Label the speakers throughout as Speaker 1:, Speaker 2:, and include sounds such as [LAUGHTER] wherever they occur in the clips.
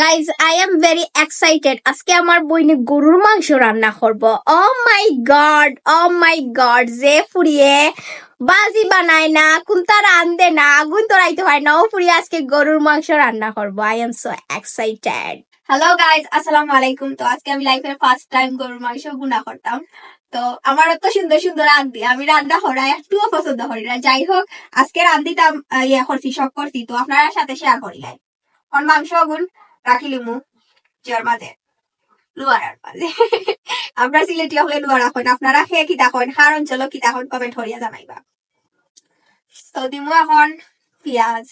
Speaker 1: Guys I am very excited আজকে আমার বইনে গরুর মাংস রান্না করব। ও মাই গড ও মাই গড যে ফুরিয়ে বাজি বানায় না কোনটা রান্ধে না, আগুন তোরাইতে হয় না, ও ফুরিয়ে আজকে গরুর মাংস রান্না করব। I am so excited hello guys আসসালামু আলাইকুম। তো আজকে আমি লাইফের ফার্স্ট টাইম গরুর মাংস গুনা করতাম। তো আমার এত সুন্দর সুন্দর রান্ধি আমি রান্না করা একটুও পছন্দ করি না। যাই হোক, আজকে রান্ধিতাম ইয়ে করছি, শখ করছি। তো আপনারা সাথে শেয়ার করিলাই অন মাংস, আগুন। রাখিলিমু জোর মাঝে লুয়ারার মাঝে আমরা সিলেটি হলে লুয়ারা হন আপনারা খেয়ে কি দেখেন হার অঞ্চল কি দেখেন কমেন্ট হরিয়া জানাইবা। তো দিমু এখন পিঁয়াজ।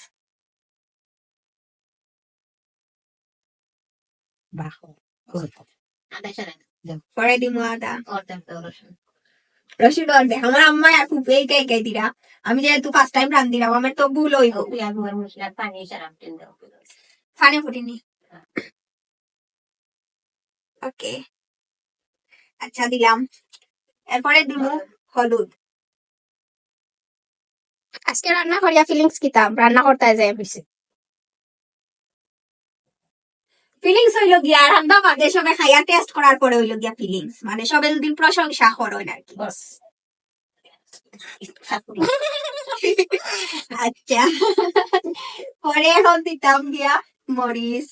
Speaker 2: bajo. Ada siya rin.
Speaker 1: পরে দিমু আদা।
Speaker 2: Order to Russian.
Speaker 1: রসুন অর্ধে আমার আম্মা আর ফুপে এই কে কে দিরা আমি যেহেতু ফার্স্ট টাইম রান্ধিরাম আমার তো ভুল হইব. ফানে ফুটিনি ওকে। আচ্ছা দিলাম। এরপরে দিমু হলুদ। আজকে রান্না করিয়া ফিলিংস কিতাম রান্না করতে যায় বেশি ফিলিংস হইল গিয়া রান্না বাদে সবে খাইয়া টেস্ট করার পরে হইল গিয়া ফিলিংস মানে সবে যদি প্রশংসা করেন আর কি। আচ্ছা। পরে এখন দিতাম গিয়া মরিচ।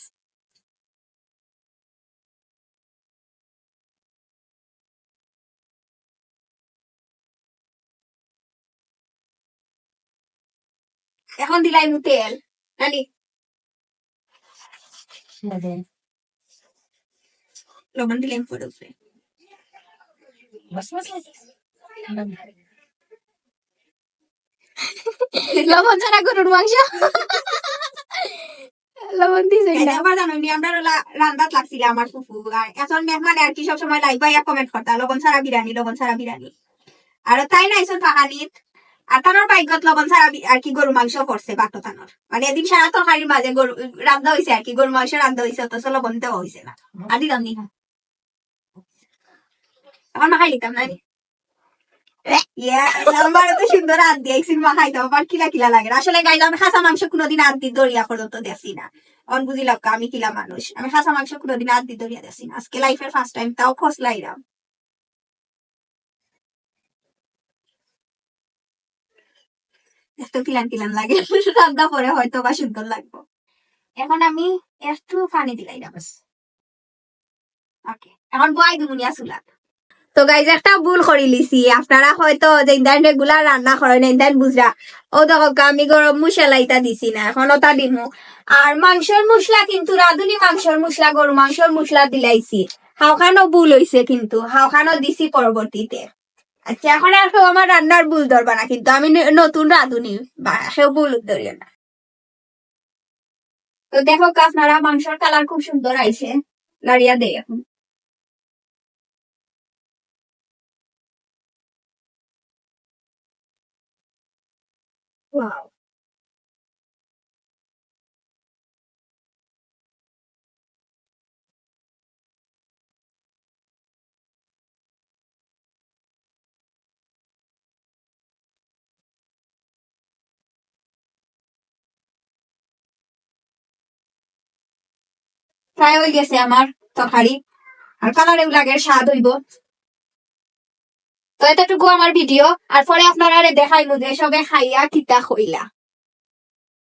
Speaker 1: এখন দিলাই মু তেল। নানি। লবণ দিলাম পরে উপরে. [LAUGHS] লবণ ছাড়া গরুর মাংস। [LAUGHS] লবণ দিছে আবার জানো নি আমরা রান্দাত লাগছিল আমার ফুফু। আর এখন মেহমান আর কি সব সময় লাইভ কমেন্ট করতা লবণ ছাড়া বিরানি লবণ ছাড়া বিরানি আর তাই না এইসব ফাহানিত? আর তানোর লবণ ছাড়া আর কি গরু মাংস করছে বাটো তানোর মানে এদিন সারা তরকারির মাঝে গরু হয়েছে আর কি গরু মাংস হয়েছে অথচ লবণ দেওয়া হয়েছে না। আর দিলাম নি। আমার মাখাই নিতাম না? দিয়ে কিলা কিলা লাগে। আসলে আমি খাসা মাংস কোনোদিন আদ দি দরিয়া দেখছি না। অন বুঝিলাম আমি কিলা মানুষ। আমি খাসা মাংস কোনোদিন আদ দি দরিয়া দেখছি না। আজকে লাইফের ফার্স্ট টাইম তাও খসলাইরাম একটু কিলান কিলান লাগে রান্না পরে হয়তো বা সুন্দর লাগবো। এখন আমি একটু পানি দিলাইরাম ওকে এখন বয় দিমুনিয়া চুলাত। তো গাইজ একটা ভুল করে লিছি। আপনারা হয়তো যে ইন্দান রেগুলার রান্না করেন ইন্দান বুঝরা ও দেখো আমি গরম মশলা ইটা দিছি না, এখন ওটা দিমু। আর মাংসের মশলা কিন্তু রাঁধুনি মাংসের মশলা গরু মাংসের মশলা দিলাইছি। হাওখানো ভুল হইছে কিন্তু, হাওখানো দিছি পরবর্তীতে আচ্ছা এখন আর কেউ আমার রান্নার ভুল ধরবা না, কিন্তু আমি নতুন রাঁধুনি। বা কেউ ভুল ধরিও না। তো দেখো আপনারা মাংসর কালার খুব সুন্দর আইছে। নাড়িয়া দেয় এখন। Wow. প্রায় হয়ে গেছে আমার তরকারি। আর কালার লাগে, স্বাদ হইব। তো এতটুকু আমার ভিডিও আর পরে আপনারা দেখাইলো যে সবে খাইয়া কিতা হইলা।